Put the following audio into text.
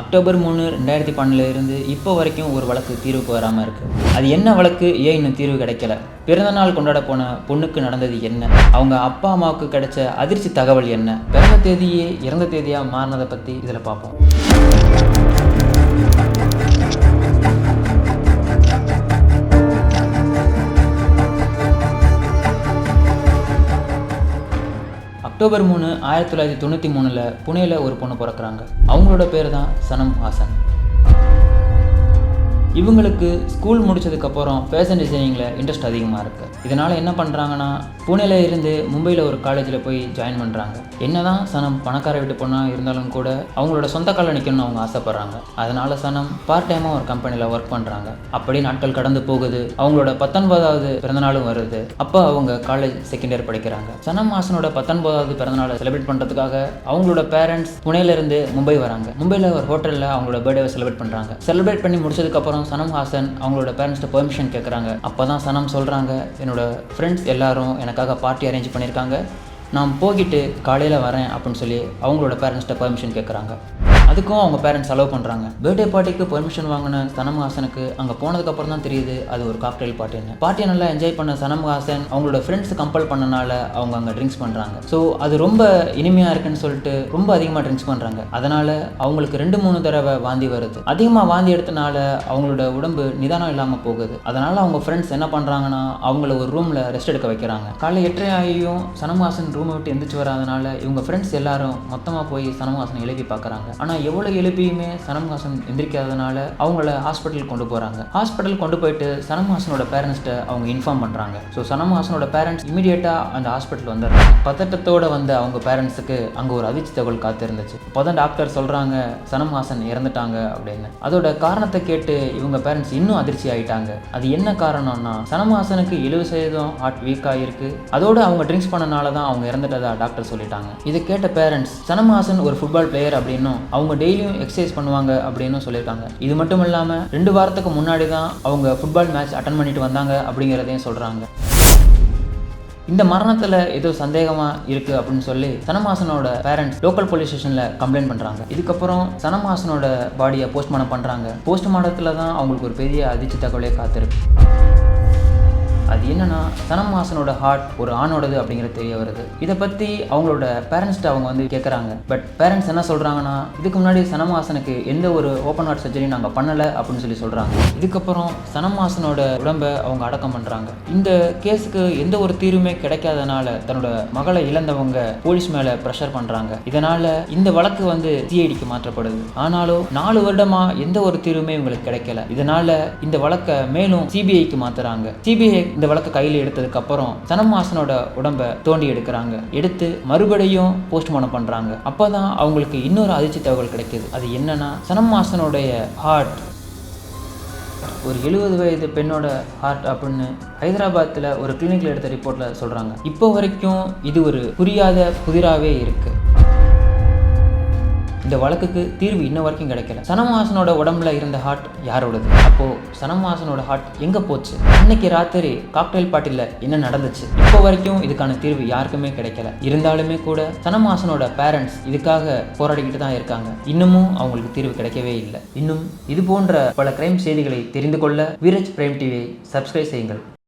October மூணு ரெண்டாயிரத்தி பன்னெண்டுல இருந்து இப்போ வரைக்கும் ஒரு வழக்கு தீர்வுக்கு வராமல் இருக்கு. அது என்ன வழக்கு? ஏன் இன்னும் தீர்வு கிடைக்கல? பிறந்த நாள் கொண்டாட போன பொண்ணுக்கு நடந்தது என்ன? அவங்க அப்பா அம்மாவுக்கு கிடைச்ச அதிர்ச்சி தகவல் என்ன? பிறந்த தேதியே இறந்த தேதியாக மாறினதை பற்றி இதில் பார்ப்போம். அக்டோபர் மூணு ஆயிரத்தி தொள்ளாயிரத்தி தொண்ணூற்றி மூணில் புனேயில் ஒரு பொண்ணு பிறக்கிறாங்க. அவங்களோட பேர் தான் சனம் ஹாசன். இவங்களுக்கு ஸ்கூல் முடிச்சதுக்கப்புறம் ஃபேஷன் டிசைனிங்கில் இன்ட்ரெஸ்ட் அதிகமாக இருக்குது இதனால் என்ன பண்ணுறாங்கன்னா புனேல இருந்து மும்பையில் ஒரு காலேஜில் போய் ஜாயின் பண்ணுறாங்க என்ன தான் சனம் பணக்கார வீட்டு பொண்ணாக இருந்தாலும் கூட அவங்களோட சொந்த காலில் நிற்கணும்னு அவங்க ஆசைப்பட்றாங்க. அதனால் சனம் பார்ட் டைமாக ஒரு கம்பெனியில் ஒர்க் பண்ணுறாங்க அப்படி நாட்கள் கடந்து போகுது. அவங்களோட பத்தொன்பதாவது பிறந்தநாளும் வருது. அப்போ அவங்க காலேஜ் செகண்ட் இயர் படிக்கிறாங்க. சனம் ஹாசனோட பத்தொன்பதாவது பிறந்தநாளை செலிப்ரேட் பண்ணுறதுக்காக அவங்களோட பேரண்ட்ஸ் புனேலேருந்து மும்பை வராங்க. மும்பையில் ஒரு ஹோட்டலில் அவங்களோட பர்த்டேவை செலிப்ரேட் பண்ணுறாங்க செலிப்ரேட் பண்ணி முடிச்சதுக்கப்புறம் சனம் ஹாசன் அவங்களோட பேரண்ட்ஸ்ட்ட பெர்மிஷன் கேட்குறாங்க அப்போ தான் சனம் சொல்கிறாங்க என்னோட ஃப்ரெண்ட்ஸ் எல்லாரும் எனக்காக பார்ட்டி அரேஞ்ச் பண்ணியிருக்காங்க நான் போகிட்டு காலையில் வரேன் அப்படின்னு சொல்லி அவங்களோட பேரண்ட்ஸ்ட்ட பெர்மிஷன் கேட்குறாங்க அதுக்கும் அவங்க பேரண்ட்ஸ் அலோவ் பண்ணுறாங்க பர்த்டே பார்ட்டிக்கு பெர்மிஷன் வாங்கின சனம்ஹாசனுக்கு அங்கே போனதுக்கப்புறம் தான் தெரியுது அது ஒரு காக்டெயில் பார்ட்டின்னு பார்ட்டியை நல்லா என்ஜாய் பண்ண சனமஹாசன் அவங்களோட ஃப்ரெண்ட்ஸ் கம்பல் பண்ணனால அவங்க அங்கே ட்ரிங்க்ஸ் பண்ணுறாங்க ஸோ அது ரொம்ப இனிமையாக இருக்குன்னு சொல்லிட்டு ரொம்ப அதிகமாக ட்ரிங்க்ஸ் பண்ணுறாங்க அதனால் அவங்களுக்கு ரெண்டு மூணு தடவை வாந்தி வருது. அதிகமாக வாந்தி எடுத்தனால அவங்களோட உடம்பு நிதானம் இல்லாமல் போகுது. அதனால் அவங்க ஃப்ரெண்ட்ஸ் என்ன பண்ணுறாங்கன்னா அவங்கள ஒரு ரூமில் ரெஸ்ட் எடுக்க வைக்கிறாங்க. காலை எட்டரை ஆகியும் சனம்ஹாசன் ரூமை விட்டு எந்திரிச்சு வராதனால இவங்க ஃப்ரெண்ட்ஸ் எல்லாரும் மொத்தமாக போய் சனம்ஹாசனை எழுதி பார்க்குறாங்க. ஆனால் எவ்வளோ எழுப்பியுமே சனம்ஹாசன் எந்திரிக்காதனால அவங்கள ஹாஸ்பிட்டல் கொண்டு போகிறாங்க ஹாஸ்பிட்டல் கொண்டு போயிட்டு சனம்ஹாசனோட பேரண்ட்ஸ்ட்ட அவங்க இன்ஃபார்ம் பண்ணுறாங்க ஸோ சனம்ஹாசனோட பேரண்ட்ஸ் இமீடியட்டாக அந்த ஹாஸ்பிட்டல் வந்துடுறாங்க. பதட்டத்தோட வந்த அவங்க பேரண்ட்ஸுக்கு அங்கே ஒரு அதிர்ச்சி தகவல் காத்திருந்துச்சு. இப்போ தான் டாக்டர் சொல்கிறாங்க சனம்ஹாசன் இறந்துட்டாங்க அப்படின்னு. அதோட காரணத்தை கேட்டு இவங்க பேரண்ட்ஸ் இன்னும் அதிர்ச்சி ஆகிட்டாங்க அது என்ன காரணம்னா சனம்ஹாசனுக்கு எழுபது சதவீதம் ஹார்ட் வீக் ஆகிருக்கு அதோடு அவங்க ட்ரிங்க்ஸ் பண்ணனால தான் அவங்க இறந்துட்டதா டாக்டர் சொல்லிட்டாங்க. இதை கேட்ட பேரண்ட்ஸ் சனம்ஹாசன் ஒரு ஃபுட்பால் பிளேயர் அப்படின்னும் அவங்க டெய்லியும் எக்ஸசைஸ் பண்ணுவாங்க அப்படின்னு சொல்லியிருக்காங்க. இது மட்டும் இல்லாமல் ரெண்டு வாரத்துக்கு முன்னாடி தான் அவங்க ஃபுட்பால் மேட்ச் அட்டன் பண்ணிட்டு வந்தாங்க அப்படிங்கிறதையும் சொல்கிறாங்க இந்த மரணத்தில் ஏதோ சந்தேகமாக இருக்குது அப்படின்னு சொல்லி சனமாசனோட பேரண்ட்ஸ் லோக்கல் போலீஸ் ஸ்டேஷனில் கம்ப்ளைண்ட் பண்ணுறாங்க இதுக்கப்புறம் சனமாசனோட பாடியை போஸ்ட்மார்ட்டம் பண்ணுறாங்க போஸ்ட்மார்ட்டத்தில் தான் அவங்களுக்கு ஒரு பெரிய அதிர்ச்சி தகவலே காத்திருக்கு. அது என்னன்னா சனம்ஹாசனோட ஹார்ட் ஒரு ஆணோடது அப்படிங்கிறது தெரிய வருது. இதை பற்றி அவங்களோட பேரண்ட்ஸ்ட்டு அவங்க வந்து கேட்குறாங்க பட் பேரண்ட்ஸ் என்ன சொல்கிறாங்கன்னா இதுக்கு முன்னாடி சனம்ஹாசனுக்கு எந்த ஒரு ஓப்பன் ஹார்ட் சர்ஜரியும் நாங்கள் பண்ணலை அப்படின்னு சொல்லி சொல்கிறாங்க இதுக்கப்புறம் சனம்ஹாசனோட உடம்பை அவங்க அடக்கம் பண்ணுறாங்க இந்த கேஸுக்கு எந்த ஒரு தீர்வுமே கிடைக்காதனால தன்னோட மகளை இழந்தவங்க போலீஸ் மேலே ப்ரெஷர் பண்ணுறாங்க இதனால் இந்த வழக்கு வந்து சிஐடிக்கு மாற்றப்படுது. ஆனாலும் நாலு வருடமாக எந்த ஒரு தீர்வுமே இவங்களுக்கு கிடைக்கல. இதனால் இந்த வழக்கை மேலும் சிபிஐக்கு மாற்றுறாங்க சிபிஐ இந்த வழக்கை கையில் எடுத்ததுக்கு அப்புறம் சனம்ஹாசனோட உடம்பை தோண்டி எடுக்கிறாங்க. எடுத்து மறுபடியும் போஸ்ட்மார்ட்டம் பண்றாங்க. அப்பதான் அவங்களுக்கு இன்னொரு அதிர்ச்சி தகவல் கிடைக்குது. அது என்னன்னா சனமாசனுடைய ஹார்ட் ஒரு எழுபது வயது பெண்ணோட ஹார்ட் அப்படின்னு ஹைதராபாத்தில் ஒரு கிளினிக்கில் எடுத்த ரிப்போர்ட்டில் சொல்கிறாங்க இப்போ வரைக்கும் இது ஒரு புரியாத புதிராகவே இருக்குது இந்த வழக்குக்கு தீர்வு இன்ன வரைக்கும் கிடைக்கல. சனம்ஹாசனோட உடம்புல இருந்த ஹார்ட் யாரோடது? அப்போ சனம்ஹாசனோட ஹார்ட் எங்க போச்சு? அன்னைக்கு ராத்திரி காக்டெயில் பார்ட்டியில் என்ன நடந்துச்சு? இப்போ வரைக்கும் இதுக்கான தீர்வு யாருக்குமே கிடைக்கல. இருந்தாலுமே கூட சனம்ஹாசனோட பேரண்ட்ஸ் இதுக்காக போராடிக்கிட்டு தான் இருக்காங்க. இன்னமும் அவங்களுக்கு தீர்வு கிடைக்கவே இல்லை. இன்னும் இது போன்ற பல கிரைம் செய்திகளை தெரிந்து கொள்ள வீரஜ் பிரேம் டிவியை சப்ஸ்கிரைப் செய்யுங்கள்.